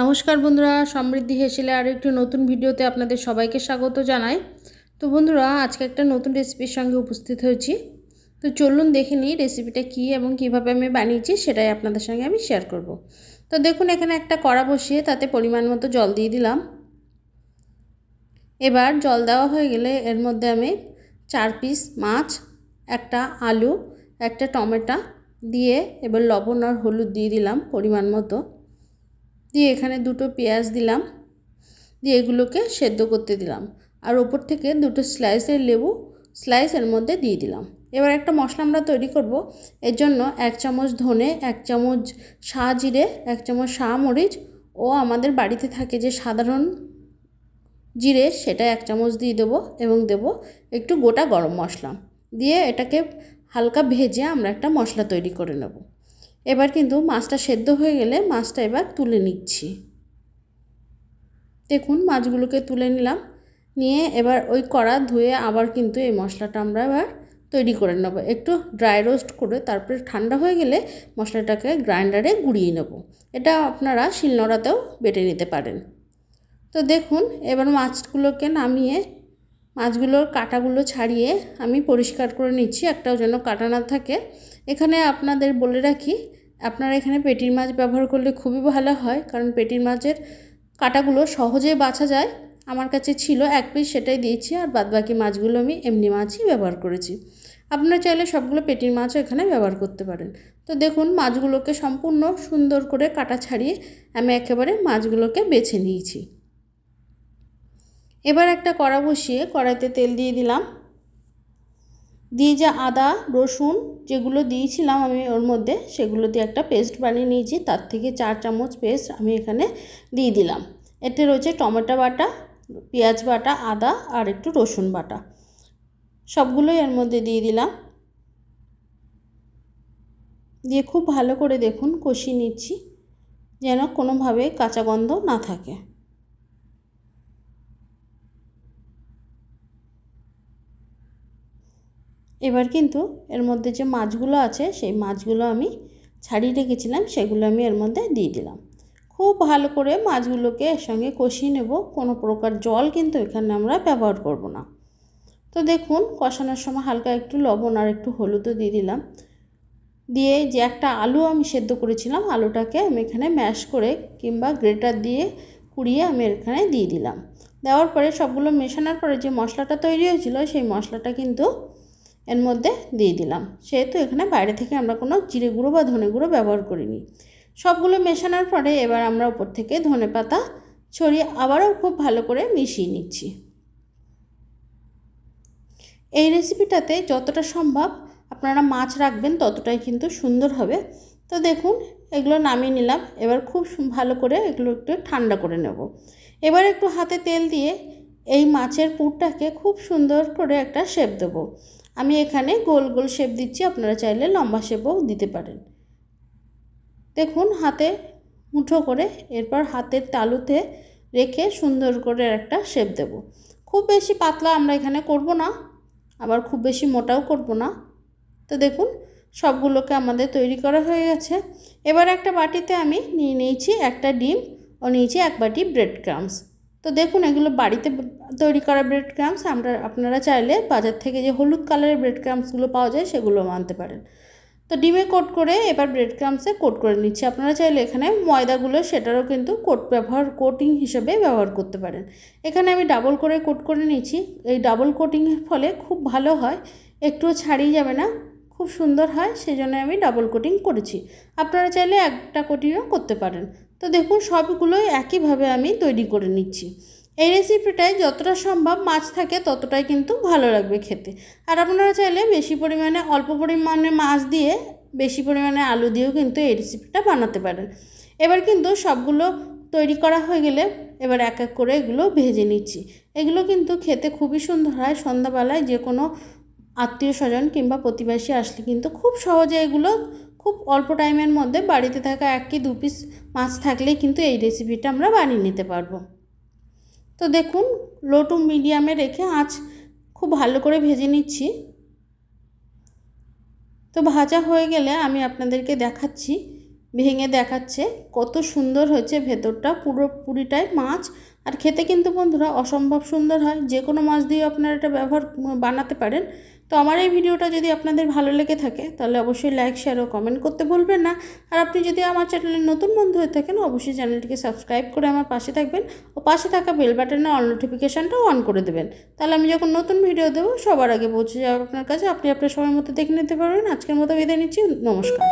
নমস্কার বন্ধুরা, সমৃদ্ধি হেসেলে আরও একটি নতুন ভিডিওতে আপনাদের সবাইকে স্বাগত জানাই। তো বন্ধুরা, আজকে একটা নতুন রেসিপির সঙ্গে উপস্থিত হয়েছি। তো চলুন দেখে নিই রেসিপিটা কী এবং কীভাবে আমি বানিয়েছি, সেটাই আপনাদের সঙ্গে আমি শেয়ার করব। তো দেখুন, এখানে একটা কড়া বসিয়ে তাতে পরিমাণ মতো জল দিয়ে দিলাম। এবার জল দেওয়া হয়ে গেলে এর মধ্যে আমি চার পিস মাছ, একটা আলু, একটা টমেটো দিয়ে এবার লবণ আর হলুদ দিয়ে দিলাম পরিমাণ মতো। দিয়ে এখানে দুটো পেঁয়াজ দিলাম, দিয়ে এগুলোকে সেদ্ধ করতে দিলাম। আর ওপর থেকে দুটো স্লাইসের লেবু স্লাইসের মধ্যে দিয়ে দিলাম। এবার একটা মশলা আমরা তৈরি করব, এর জন্য এক চামচ ধনে, এক চামচ শাহ জিরে এক চামচ শাহ মরিচ ও আমাদের বাড়িতে থাকে যে সাধারণ জিরে সেটা এক চামচ দিয়ে দেবো এবং দেব একটু গোটা গরম মশলা। দিয়ে এটাকে হালকা ভেজে আমরা একটা মশলা তৈরি করে নেব। এবার কিন্তু মাছটা সেদ্ধ হয়ে গেলে মাছটা এবার তুলে নিচ্ছি। দেখুন, মাছগুলোকে তুলে নিলাম। নিয়ে এবার ওই কড়া ধুয়ে আবার কিন্তু এই মশলাটা আমরা এবার তৈরি করে নেব। একটু ড্রাই রোস্ট করে তারপরে ঠান্ডা হয়ে গেলে মশলাটাকে গ্রাইন্ডারে গুঁড়িয়ে নেব। এটা আপনারা শিলনোড়াতেও বেটে নিতে পারেন। তো দেখুন, এবার মাছগুলোকে নামিয়ে মাছগুলোর কাটাগুলো ছাড়িয়ে আমি পরিষ্কার করে নিচ্ছি, একটাও যেন কাটা না থাকে। এখানে আপনাদের বলে রাখি, আপনারা এখানে পেটির মাছ ব্যবহার করলে খুবই ভালো হয়, কারণ পেটির মাছের কাটাগুলো সহজে বাছা যায়। আমার কাছে ছিল এক পিস, সেটাই দিয়েছি, আর বাদবাকি মাছগুলো আমি এমনি মাছই ব্যবহার করেছি। আপনারা চাইলে সবগুলো পেটির মাছও এখানে ব্যবহার করতে পারেন। তো দেখুন, মাছগুলোকে সম্পূর্ণ সুন্দর করে কাটা ছাড়িয়ে আমি একেবারে মাছগুলোকে বেছে নিয়েছি। এবার একটা কড়া বসিয়ে কড়াইতে তেল দিয়ে দিলাম। দিয়ে যে আদা, রসুন যেগুলো দিয়েছিলাম আমি ওর মধ্যে সেগুলো দিয়ে একটা পেস্ট বানিয়ে নিয়েছি, তার থেকে চার চামচ পেস্ট আমি এখানে দিয়ে দিলাম। এতে রয়েছে টমেটো বাটা, পেঁয়াজ বাটা, আদা আর একটু রসুন বাটা। সবগুলোই এর মধ্যে দিয়ে দিলাম। দিয়ে খুব ভালো করে দেখুন কষিয়ে নিচ্ছি, যেন কোনোভাবে কাঁচা গন্ধ না থাকে। এবার কিন্তু এর মধ্যে যে মাছগুলো আছে, সেই মাছগুলো আমি ছাড়িয়ে রেখেছিলাম, সেগুলো আমি এর মধ্যে দিয়ে দিলাম। খুব ভালো করে মাছগুলোকে এর সঙ্গে কষিয়ে নেব, কোনো প্রকার জল কিন্তু এখানে আমরা ব্যবহার করব না। তো দেখুন, কষানোর সময় হালকা একটু লবণ আর একটু হলুদও দিয়ে দিলাম। দিয়ে যে একটা আলু আমি সেদ্ধ করেছিলাম, আলুটাকে আমি এখানে ম্যাশ করে কিংবা গ্রেটার দিয়ে কুড়িয়ে আমি এখানে দিয়ে দিলাম। দেওয়ার পরে সবগুলো মেশানোর পরে যে মশলাটা তৈরি হয়েছিল, সেই মশলাটা কিন্তু এর মধ্যে দিয়ে দিলাম। সেহেতু এখানে বাইরে থেকে আমরা কোনো জিরে গুঁড়ো বা ধনে গুঁড়ো ব্যবহার করিনি। সবগুলো মেশানোর পরে এবার আমরা উপর থেকে ধনে পাতা ছড়িয়ে আবারও খুব ভালো করে মিশিয়ে নিচ্ছি। এই রেসিপিটাতে যতটা সম্ভব আপনারা মাছ রাখবেন ততটাই কিন্তু সুন্দর হবে। তো দেখুন, এগুলো নামিয়ে নিলাম। এবার খুব ভালো করে এগুলো একটু ঠান্ডা করে নেব। এবার একটু হাতে তেল দিয়ে এই মাছের পুরটাকে খুব সুন্দর করে একটা শেপ দেবো। আমি এখানে গোল গোল শেপ দিচ্ছি, আপনারা চাইলে লম্বা শেপও দিতে পারেন। দেখুন, হাতে মুঠো করে এরপর হাতের তালুতে রেখে সুন্দর করে একটা শেপ দেব। খুব বেশি পাতলা আমরা এখানে করব না, আবার খুব বেশি মোটাও করব না। তো দেখুন, সবগুলোকে আমাদের তৈরি করা হয়ে গেছে। এবার একটা বাটিতে আমি নিয়ে নিয়েছি একটা ডিম ও নিয়েছি এক বাটি ব্রেড ক্রামস তো দেখুন, এগুলো বাড়িতে তৈরি করা ব্রেড ক্রামস আমরা, আপনারা চাইলে বাজার থেকে যে হলুদ কালারের ব্রেড ক্রামসগুলো পাওয়া যায়, সেগুলো আনতে পারেন। তো ডিমে কোট করে এবার ব্রেড ক্রামসে কোট করে নিচ্ছি। আপনারা চাইলে এখানে ময়দাগুলো, সেটারও কিন্তু কোট ব্যবহার কোটিং হিসেবে ব্যবহার করতে পারেন। এখানে আমি ডাবল করে কোট করে নিচ্ছি। এই ডাবল কোটিংয়ের ফলে খুব ভালো হয়, একটুও ছাড়িয়ে যাবে না, খুব সুন্দর হয় সেই জন্য আমি ডাবল কোটিং করেছি। আপনারা চাইলে একটা কোটিংও করতে পারেন। তো দেখুন, সবগুলোই একইভাবে আমি তৈরি করে নিচ্ছি। এই রেসিপিটায় যতটা সম্ভব মাছ থাকে ততটাই কিন্তু ভালো লাগবে খেতে। আর আপনারা চাইলে বেশি পরিমাণে, অল্প পরিমাণে মাছ দিয়ে বেশি পরিমাণে আলু দিয়েও কিন্তু এই রেসিপিটা বানাতে পারেন। এবার কিন্তু সবগুলো তৈরি করা হয়ে গেলে এবার এক এক করে এগুলো ভেজে নিচ্ছি। এগুলো কিন্তু খেতে খুবই সুন্দর হয়। সন্ধ্যাবেলায় যে কোনো আত্মীয় স্বজন কিংবা প্রতিবেশী আসলে কিন্তু খুব সহজে এগুলো খুব অল্প টাইমের মধ্যে বাড়িতে থাকা এক কি দু পিস মাছ থাকলেই কিন্তু এই রেসিপিটা আমরা বানিয়ে নিতে পারব। তো দেখুন লো টু মিডিয়ামে রেখে আঁচ খুব ভালো করে ভেজে নিচ্ছি। তো ভাজা হয়ে গেলে আমি আপনাদেরকে দেখাচ্ছি, ভেঙে দেখাচ্ছে কত সুন্দর হয়েছে ভেতরটা, পুরো পুরিটাই মাছ। আর খেতে কিন্তু বন্ধুরা অসম্ভব সুন্দর হয়। যে কোনো মাছ দিয়ে আপনারা এটা ব্যবহার, বানাতে পারেন। তো আমার এই ভিডিওটা যদি আপনাদের ভালো লেগে থাকে, তাহলে অবশ্যই লাইক শেয়ার ও কমেন্ট করতে ভুলবেন না। আর আপনি যদি আমার চ্যানেলের নতুন বন্ধু হয়ে থাকেন, অবশ্যই চ্যানেলটিকে সাবস্ক্রাইব করে আমার পাশে থাকবেন ও পাশে থাকা বেল বাটনে অল নোটিফিকেশানটাও অন করে দেবেন। তাহলে আমি যখন নতুন ভিডিও দেবো, সবার আগে পৌঁছে যাওয়ার আপনার কাছে। আপনি আপনার সময় মতো দেখে নিতে পারবেন। আজকের মতো বিদায় নিচ্ছি। নমস্কার।